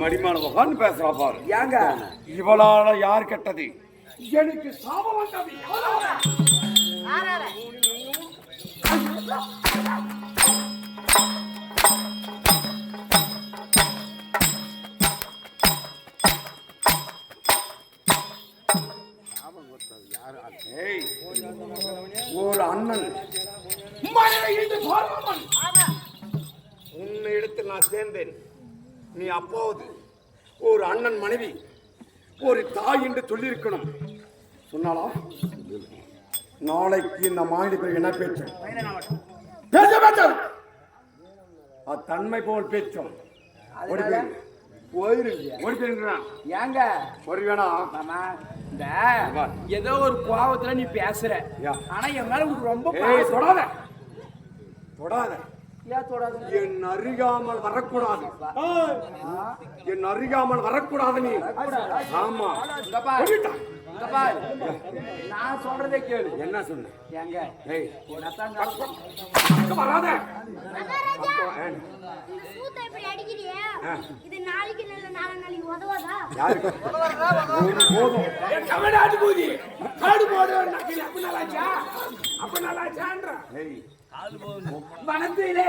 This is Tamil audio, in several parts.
மடிமான உட்காந்து பேசுறா பாரு. ஏங்க? இவளால யார் கெட்டது? எனக்கு சாபம் வந்தது யாரால? ஏய், ஒரு அண்ணன். உன்னை எடுத்து நான் சேர்ந்தேன். நீ அப்போது ஒரு அண்ணன் மனைவி ஒரு தாய் என்று சொல்லியிருக்கணும். சொன்னாலா நாளைக்கு இந்த மாநில பிறகு என்ன பேச்சு? பேச பேச்சம் தன்மை போல் பேச்சும். ஒரு பேர். ஏங்க? ஒரு வேணா மாமா இந்த. ஏதோ ஒரு கோவத்துல நீ பேசுற. ஆனா என் மேல ரொம்ப. தொடாத. தொடாது. என் அருகாமல் வரக்கூடாது. என் அருகாமல் வரக்கூடாது நீ. ஆமா. நான் சொல்றதே கேளு. என்ன சொன்ன? அங்க வராத. இப்படி அடிக்கிறியே? இது நாளைக்கு நல்ல நாளை நாளைக்கு உதவாதா? போதும் தமிழ்நாட்டு கூதி காடு போடு நக்கிலி அப்ப நல்லாச்சா? அப்ப நல்லாச்சான்ற? வனத்திலே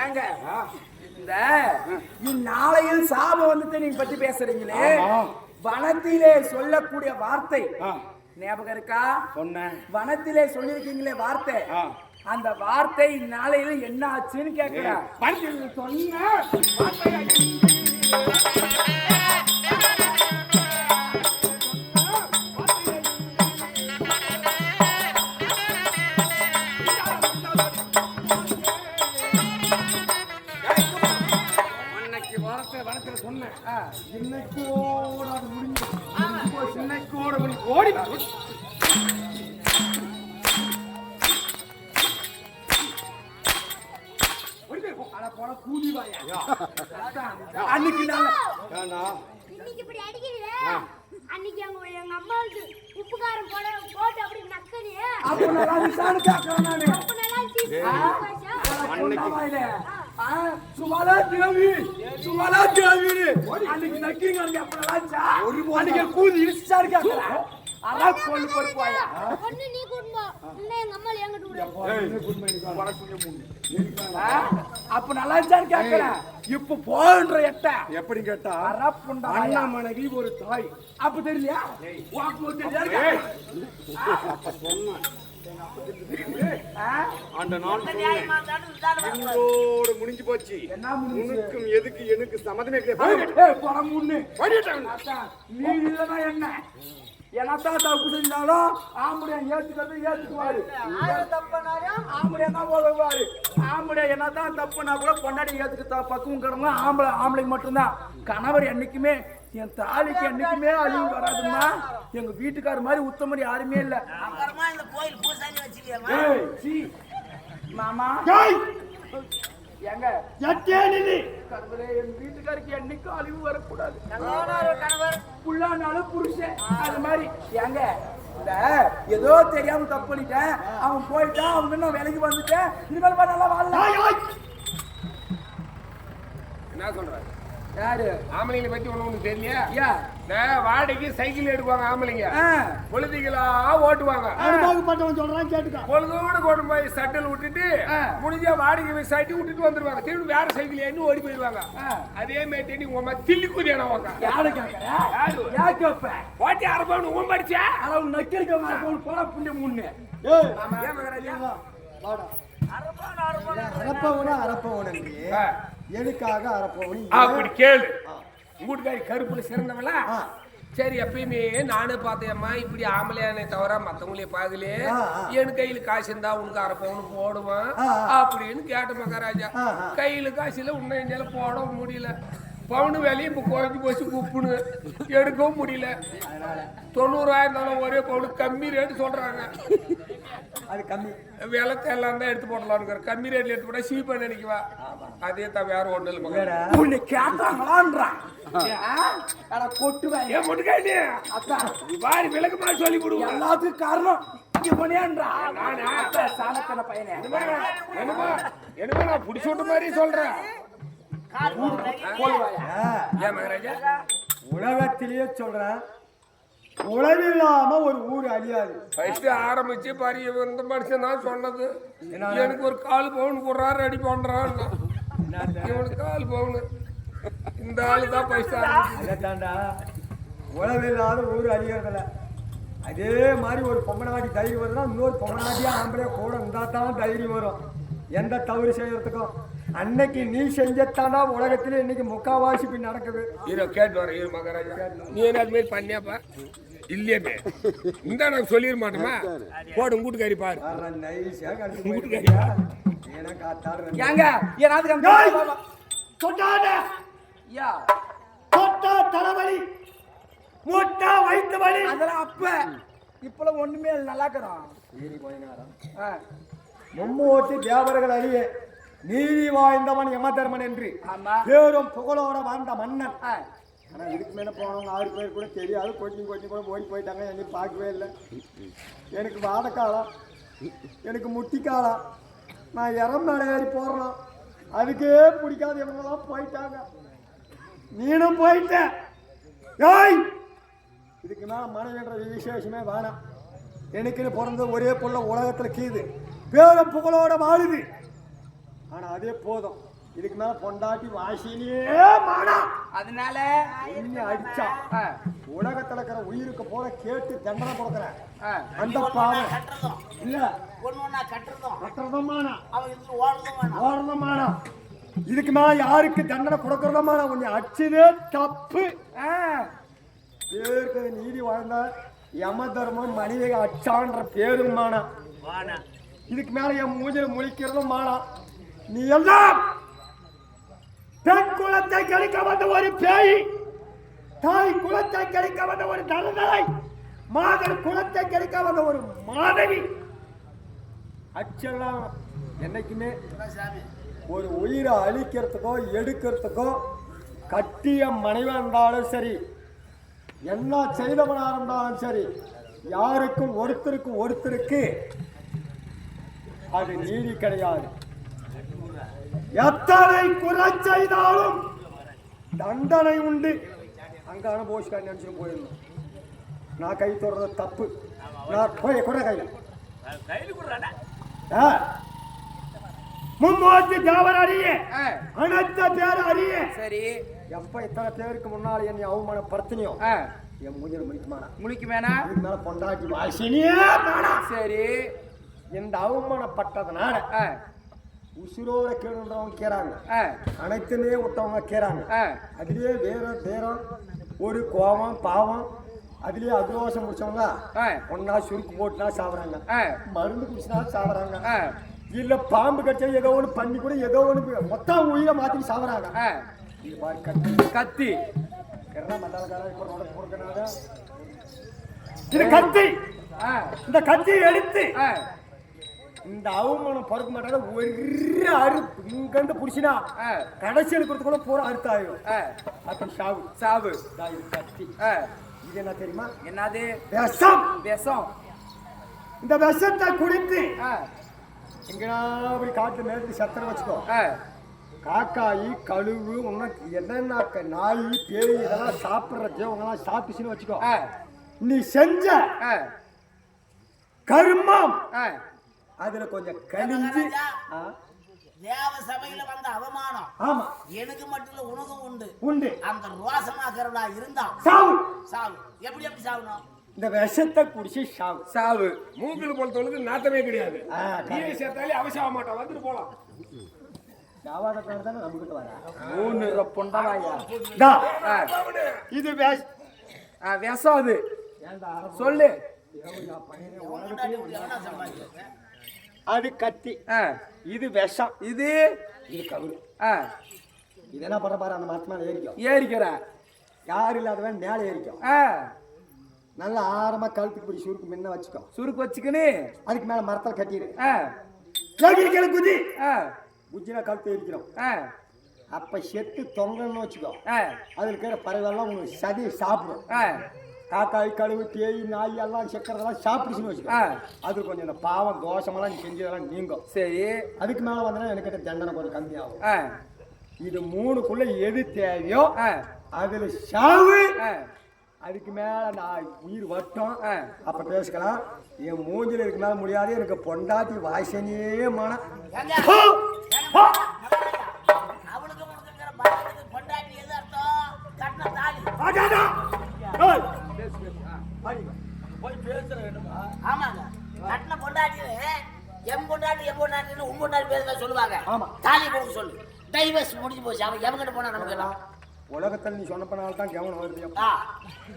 ஏங்க இந்த இந்நாளையில் சாபம் வந்துட்டு நீங்க பத்தி பேசுறீங்களே. வனத்திலே சொல்லக்கூடிய வார்த்தை. ஞாபகம் இருக்கா? சொன்னேன். வனத்திலே சொல்லியிருக்கீங்களே வார்த்தை. அந்த வார்த்தை இந்நாளையில என்ன ஆச்சுன்னு கேட்கிறேன் சொன்ன கூலி வாயா யா. அன்னைக்கு நான் ஏண்டா? இன்னைக்கு இப்படி அடிக்கிறீங்களே அன்னைக்கு எங்க எங்க அம்மாவுக்கு உப்பு காரம் போட போட்டு அப்படி நக்கனியே அப்ப நல்லா விசாரணை கேட்கறேன் நானு. அப்ப நல்லா. அன்னைக்கு சுமாலா தேவி. சுமாலா தேவி. அன்னைக்கு நக்கிங்க அன்னைக்கு அப்ப நல்லாச்சா அன்னைக்கு கூலி இடிச்சாரு கேட்கறேன் அதான் கொண்டு போயிருப்பாயா ஒண்ணு நீ கூட்டிட்டு போ இல்ல எங்க அம்மா எங்கிட்டு விடு அப்ப நல்லா இருந்துச்சான்னு கேட்கறேன் இப்ப போன்ற எட்ட. எப்படி கேட்டா அரப்புண்டா அண்ணா மனைவி ஒரு தாய். அப்ப தெரியலையா? வாக்கு வந்து தெரியாது ஏய். அப்ப சொன்னேன். அந்த நாள் சொன்னேன். இன்றோடு முடிஞ்சு போச்சு? உனக்கும் எதுக்கு எனக்கு சம்மதமே கிடையாது. நீ என்ன? என்னத்தான் தப்பு செஞ்சாலும் ஆம்படியா ஏத்துக்கிறது ஏத்துக்குவாரு. ஆம்படியா தான் உதவுவாரு ஆம்படியா என்னதான் தப்புனா கூட பொண்டாடி ஏத்துக்க பக்குவம் கிடங்க ஆம்பளை ஆம்பளைக்கு மட்டும்தான். கணவர் என்னைக்குமே என் தாலிக்கு என்னைக்குமே அழிவு வராதும்மா. எங்க வீட்டுக்கார மாதிரி உத்தமர் யாருமே இல்ல. அப்புறமா இந்த கோயில் பூசாரி வச்சுக்கலாமா ஏய், சீ. மாமா. எங்க என் வீட்டுக்காருக்கு என்னைக்கும் அழிவு வரக்கூடாது. அது மாதிரி ஏங்க இந்த ஏதோ தெரியாம தப்பு பண்ணிட்டேன். அவன் போயிட்டான் அவன் நான் வேலைக்கு வந்துட்டேன். இனிமேல் நல்லா வாழலாம். என்ன சொல்ற? யாரு? ஆம்பளைங்களை பத்தி ஒண்ணு ஒண்ணு தெரியலையா? இந்த வாடகைக்கு சைக்கிள் எடுப்பாங்க ஆம்பளைங்க. பொழுதுகளா ஓட்டுவாங்க. பொழுதோட கொண்டு போய் சட்டில் விட்டுட்டு. முடிஞ்ச வாடகை போய் சட்டி விட்டுட்டு வந்துருவாங்க. திரும்பி வேற சைக்கிள் ஏறி ஓடி போயிருவாங்க ஆ. அதே மாதிரி நீ உங்க தில்லி குதியானவங்க யாரு கேட்கற யார்? ஓட்டி அரபான்னு உன் படிச்சா? அளவு நக்கரிக்க போன போட புண்ணிய முன்னு ஏன் மகராஜா? அரப்பவனா அரப்பவனுக்கு ஆ. எதுக்காக அரப்பவன் அப்படி கேளு வீட்டுக்காரி கருப்புல சிறந்தவளா. சரி எப்பயுமே நானே பார்த்தேம்மா இப்படி ஆம்பளையானே தவிர மத்தவங்களையும் பார்க்கலையே. என் கையில காசு இருந்தா உனக்கு அரை பவுன் போடுவான். அப்படின்னு கேட்ட மகாராஜா. கையில காசு இல்ல உன்னை என்னால போட முடியல பவுன் வேலையும் இப்ப குறைஞ்சு போச்சு குப்புன்னு எடுக்கவும் முடியல. தொண்ணூறாயிரம் தானே ஒரே பவுன். கம்மி ரேட்டு சொல்றாங்க. அது கம்மி. விலை எல்லாம் தான் எடுத்து போடலாம்னு கம்மி ரேட்ல எடுத்து போட்டா சீப்பா நினைக்குவா? அதே தான் வேற ஒண்ணு இல்லை உன்னை கேட்டாங்களான்றான் அட கொட்டுவேன். ஏன் முட்டுக்காண்டி அத்தான் வாரி விளக்கமா சொல்லி விடுவா எல்லாத்துக்கும் காரணம்? அத்தை, என்னமா? என்னமா? நான் புடிச்சு விட்ட மாதிரி சொல்றேன். ஏன் மகாராஜா? உலகத்திலேயே சொல்றேன் உழவில்லாம ஒரு ஊர் அழியாது. ஃபர்ஸ்ட் ஆரம்பிச்சு பாரு இந்த மனுஷன் தான் சொன்னது? எனக்கு ஒரு கால் பவுன் கொடுறாரு ரெடி பண்றான் இவனுக்கு கால் பவுன். இந்த ஆளு தான் ஃபர்ஸ்ட் ஆரம்பிச்சு அதைத்தாண்டா உழவில்லாத ஊர் அழியறதில்ல அதே மாதிரி ஒரு பொம்மநாட்டி தைரியம் வருதுன்னா இன்னொரு பொம்மநாட்டியா ஆம்பளை கூட இருந்தா தான் தைரியம் வரும். எந்த தவறு செய்யறதுக்கும். அன்னைக்கு நீ செஞ்சத்தாண்டா உலகத்திலே இன்னைக்கு முக்காவாசி இப்படி நடக்குது. ஹீரோ கேட்டு வர ஹீரோ மகாராஜா. நீ என்ன அது மாதிரி பண்ணியாப்பா? இல்லையே இந்த நான் சொல்லிட மாட்டோமா போடு கூட்டுக்காரி பாரு. காத்தாடு ஏங்க ஏனாவது ஏய்! சொன்னாத? யா. தொட்டா தலைவலி முட்டா வயிற்று வலி அதெல்லாம் அப்ப. இப்பெல்லாம் ஒண்ணுமே நல்லா இருக்கிறோம் மும்மூர்த்தி தேவர்கள் அறிய நீதி வாய்ந்தவன் யமதர்மன் என்று. பேரும் புகழோட வாழ்ந்த மன்னன். ஆ, ஆனா இதுக்கு மேல போனவங்க ஆறு பேர் கூட தெரியாது. கோச்சிங் கோச்சிங் கூட ஓடி போயிட்டாங்க. என்னையும் பார்க்கவே இல்லை. எனக்கு வாதக்காலம். எனக்கு முட்டிக்காலம். நான் இறம் மேலே ஏறி போடுறோம். அதுக்கே பிடிக்காத இவங்கெல்லாம் போயிட்டாங்க. நீனும் போயிட்ட. ஏய்! இதுக்கு மேல மனைவின்ற விசேஷமே வேணாம். எனக்குன்னு பிறந்த ஒரே புள்ள உலகத்துல கீது. பேரும் புகழோட வாழுது. ஆனா அதே போதும். இதுக்கு மேல பொண்டாட்டி வாசினியே மானம் அதனால என்ன அடிச்சா? உலகத்துல இருக்கிற உயிருக்கு போல கேட்டு தண்டனை கொடுக்குறேன். அந்த பாவம். கட்டுறதும். இல்ல. ஒண்ணு ஒண்ணா கட்டுறதும். கட்டுறதுமானா அவன் இருந்து ஓடுறதும் ஓடுறதுமானா இதுக்கு மேல யாருக்கு தண்டனை கொடுக்கறதுமானா உன்னை அடிச்சதே தப்பு. ஆ, பேருக்கு நீதி வாழ்ந்த யம தர்மம் மனித அச்சான்ற பேரும் மானா வேணாம் இதுக்கு மேல என் மூஞ்சில முழிக்கிறதும் மானா நீ எல்லாம் பெண் குலத்தை கெடுக்க வந்த ஒரு பேய் தாய் குலத்தை கெடுக்க வந்த ஒரு தருதலை மாதர் குலத்தை கெடுக்க வந்த ஒரு மாதவி. அச்செல்லாம் என்னைக்குமே சாமி ஒரு உயிரை அழிக்கிறதுக்கோ எடுக்கிறதுக்கோ கட்டிய மனைவி இருந்தாலும் சரி என்ன செய்தவனாக இருந்தாலும் சரி யாருக்கும் ஒருத்தருக்கும் ஒருத்தருக்கு அது நீதி கிடையாது. எத்தனை குறை செய்தாலும் தண்டனை உண்டு. அங்க அனுபவிச்சுக்க நினைச்சு போயிருந்தோம் நான் கை தொடர்றது தப்பு. நான் போய் கூட கையில. ஆ. மும்மூர்த்தி தேவர் அறிய அனைத்த பேர் அறிய சரி. எப்ப இத்தனை பேருக்கு முன்னால என்னை அவமானப்படுத்தினியோ? ஆ, என் மூஞ்சில முடிக்குமானா முழிக்கு வேணா இதுக்கு மேல பொண்டாட்டி வாசினியே சரி. இந்த அவமானப்பட்டதுனால உசுரோட கேடுன்றவங்க கேறாங்க. அனைத்துமே விட்டவங்க கேறாங்க. அதுலயே வேற தேரம் ஒரு கோபம் பாவம் அதுலயே அக்ரோஷம் முடிச்சவங்க ஒன்னா சுருக்கு போட்டுனா சாப்பிடுறாங்க மருந்து குடிச்சுனா சாப்பிடுறாங்க இல்ல பாம்பு கடிச்சா ஏதோ ஒண்ணு பண்ணி கூட ஏதோ ஒண்ணு மொத்தம் உயிரை மாத்தி சாப்பிடுறாங்க கத்தி. இது கத்தி. இந்த கத்தியை எடுத்து இந்த அவமானம் பொறுக்க மாட்டாங்க ஒரு அறுப்பு. இங்கிருந்து புடிச்சினா கடைசி எடுக்கிறதுக்குள்ள பூரா அறுத்தாயிரும். அப்ப சாவு. சாவு. கத்தி. இது என்ன தெரியுமா? என்னது? விஷம். விஷம். இந்த விஷத்தை குடித்து எங்கடா அப்படி காட்டு நேரத்துக்கு சத்தனை வச்சுக்கோ. காக்காயி கழுவு உனக்கு என்னென்ன நாய் பேய் இதெல்லாம் சாப்பிட்ற ஜீவங்கெல்லாம் சாப்பிட்டுச்சுன்னு வச்சுக்கோ. நீ செஞ்ச கர்மம் அதுல கொஞ்சம் கழிஞ்சு தேவ சபையில வந்த அவமானம். ஆமா. எனக்கு மட்டும் இல்ல உனக்கும் உண்டு. உண்டு. அந்த ரோசமாக்கிறவளா இருந்தா சாவு. சாவு. எப்படி எப்படி சாவணும்? இந்த விஷத்தை குடிச்சு சாவு. சாவு. மூக்கில் பொறுத்தவளுக்கு நாத்தமே கிடையாது. ஆ, நீரை சேர்த்தாலே அவசியம் மாட்டான் வந்துட்டு போலாம். இது விஷம் அது. சொல்லு. அது கத்தி. இது விஷம். இது? இது கவுரு. இது என்ன பண்ற பாரு அந்த மரத்து மேல ஏறிக்கும் ஏறிக்கிற. யார் இல்லாதவன் மேலே ஏறிக்கும் நல்லா ஆரமா கழுத்துக்கு பிடி சுருக்கு முன்ன வச்சுக்கோ. சுருக்கு வச்சுக்கினு. அதுக்கு மேல மரத்தில் கட்டிடு கேட்கிற குதி. குஜினா கழுத்து எரிக்கிறோம் ஆ. அப்ப செத்து தொங்கன்னு வச்சுக்கோ. அதுல இருக்கிற பறவைலாம் உங்களுக்கு சதி சாப்பிடும். காக்காய் கழுவு தேய் நாய் எல்லாம் சக்கரெல்லாம் சாப்பிடுச்சுன்னு வச்சுக்கோ. அது கொஞ்சம் இந்த பாவம் தோஷமெல்லாம் நீ செஞ்சதெல்லாம் நீங்கும். சரி. அதுக்கு மேல வந்தா எனக்கு தண்டனை கொஞ்சம் கம்மியாகும். இது மூணுக்குள்ள எது தேவையோ அதுல சாவு. அதுக்கு மேல நான் உயிர் வட்டம். அப்ப பேசிக்கலாம். என் மூஞ்சில இருக்கு மேல முடியாது. எனக்கு பொண்டாட்டி வாசனையே மனம். எம் பொண்டாட்டி எம் பொண்டாட்டின்னு உன் பொண்டாட்டி பேர் தான் சொல்லுவாங்க. ஆமா. தாலி கொடுக்க சொல்லு. டைவர்ஸ் முடிஞ்சு போச்சு. அவன் எவங்கிட்ட போனா நமக்கு எல்லாம்? உலகத்துல நீ சொன்னப்பனால தான் கவனம் வருது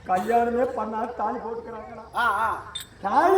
கல்யாணமே பண்ணாது தாலி போட்டுக்கிறாங்கடா. ஆ ஆ. தாலி